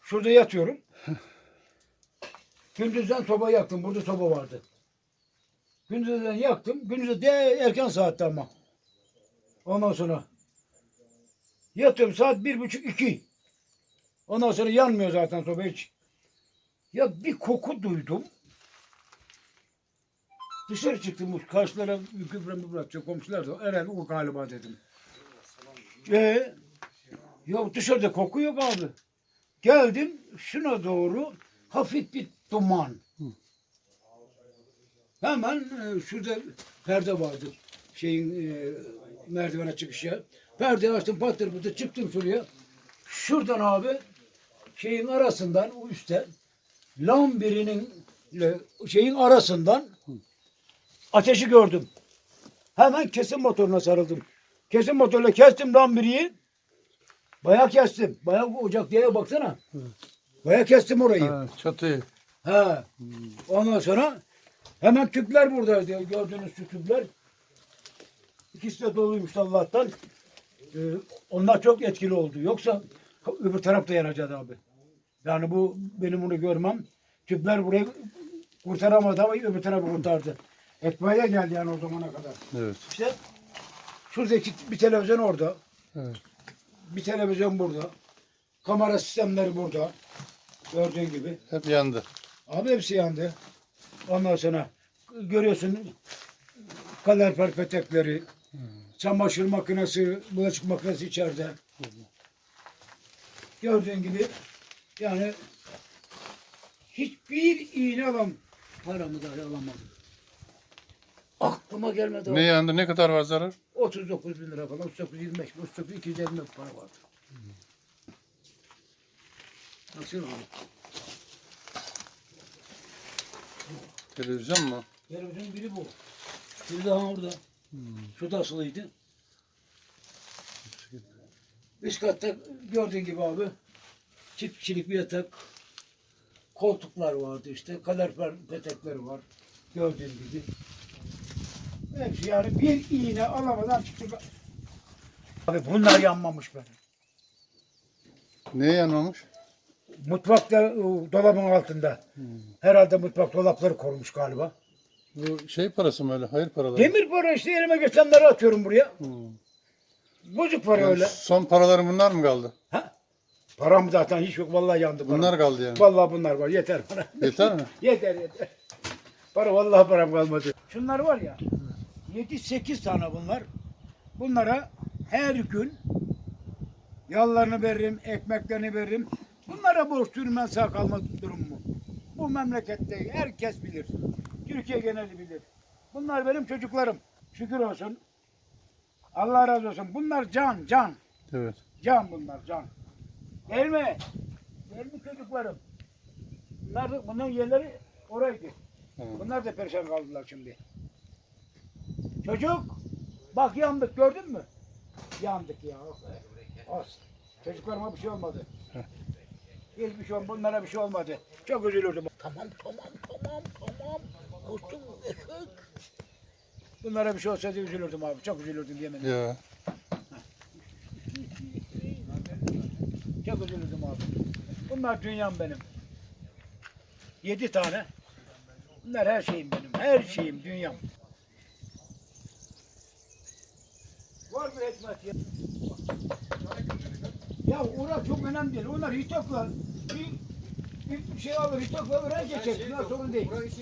Şurada yatıyorum. Gündüzden soba yaktım. Burada soba vardı. Gündüzden yaktım. Gündüzde de erken saatte ama. Ondan sonra yatıyorum saat bir buçuk iki. Ondan sonra yanmıyor zaten soba hiç. Ya bir koku duydum. Dışarı çıktım. bu Karşılara gübremi bırakacak komşular da. Herhalde o galiba dedim. Ee, ya dışarıda koku yok abi. Geldim şuna doğru hafif bir duman. Hemen e, şurada perde vardı. Şeyin e, merdivene çıkışı. Perde açtım patır patır çıktım şuraya. Şuradan abi şeyin arasından o üstte lambirinin şeyin arasından ateşi gördüm. Hemen kesim motoruna sarıldım. Kesim motorla kestim lambiriyi. Bayağı kestim. Bayağı ocak diye baksana. Bayağı kestim orayı. Ha, çatıyı. Ha. Ondan sonra hemen tüpler buradaydı. Gördüğünüz şu tüpler. İkisi de doluymuş Allah'tan. Ee, onlar çok etkili oldu. Yoksa öbür taraf da yanacaktı abi. Yani bu benim bunu görmem. Tüpler burayı kurtaramadı ama öbür tarafı kurtardı. Ekmeğe geldi yani o zamana kadar. Evet. İşte şuradaki bir televizyon orada. Evet. Bir televizyon burada. Kamera sistemleri burada. Gördüğün gibi. Hep yandı. Abi hepsi yandı. Ondan sonra görüyorsun kalorifer petekleri, çamaşır makinesi, bulaşık makinesi içeride. Gördüğün gibi yani hiçbir iğne alam paramı dahi alamadım. Aklıma gelmedi. Ne yandı? Ne kadar var zarar? 39 bin lira falan, 39, 25, 39, 250 bin para vardı. Nasıl abi? Televizyon mu? Televizyon biri bu. Biri daha orada. Şu da asılıydı. Üst katta gördüğün gibi abi çift kişilik bir yatak. Koltuklar vardı işte. Kalorifer petekleri var. Gördüğün gibi. Hepsi yani bir iğne alamadan çıktık. Abi bunlar yanmamış benim. Neye yanmamış? Mutfakta o, dolabın altında. Herhalde mutfak dolapları korumuş galiba. Bu şey parası mı öyle? Hayır paraları. Demir para işte elime geçenleri atıyorum buraya. Hmm. Bozuk para Yani öyle. Son paraların bunlar mı kaldı? Ha? Param zaten hiç yok. Vallahi yandı param. Bunlar kaldı yani. Vallahi bunlar var. Yeter bana. Yeter mi? yeter yeter. Para vallahi param kalmadı. Şunlar var ya. 7-8 tane bunlar. Bunlara her gün yallarını veririm, ekmeklerini veririm. Bunlara borç durmaz sağ kalma durumu. Bu memlekette herkes bilir. Türkiye geneli bilir. Bunlar benim çocuklarım. Şükür olsun. Allah razı olsun. Bunlar can, can. Evet. Can bunlar can. Değil mi? Değil mi çocuklarım? Bunlar da, bunların yerleri oraydı. Hı. Bunlar da perişan kaldılar şimdi. Çocuk bak yandık gördün mü? Yandık ya. Olsun. Çocuklarıma bir şey olmadı. Hiçbir şey olmadı. Bunlara bir şey olmadı. Çok üzülürdüm. Tamam tamam tamam tamam. Eşek. Bunlara bir şey olsaydı üzülürdüm abi. Çok üzülürdüm yemin ederim. Ya. Çok üzülürdüm abi. Bunlar dünyam benim. Yedi tane. Bunlar her şeyim benim. Her şeyim dünyam. Var mı hikmet ya? Ya uğraş çok önemli değil. Onlar hitokla bir, bir şey alır hitokla öğren geçer. Bunlar sorun değil.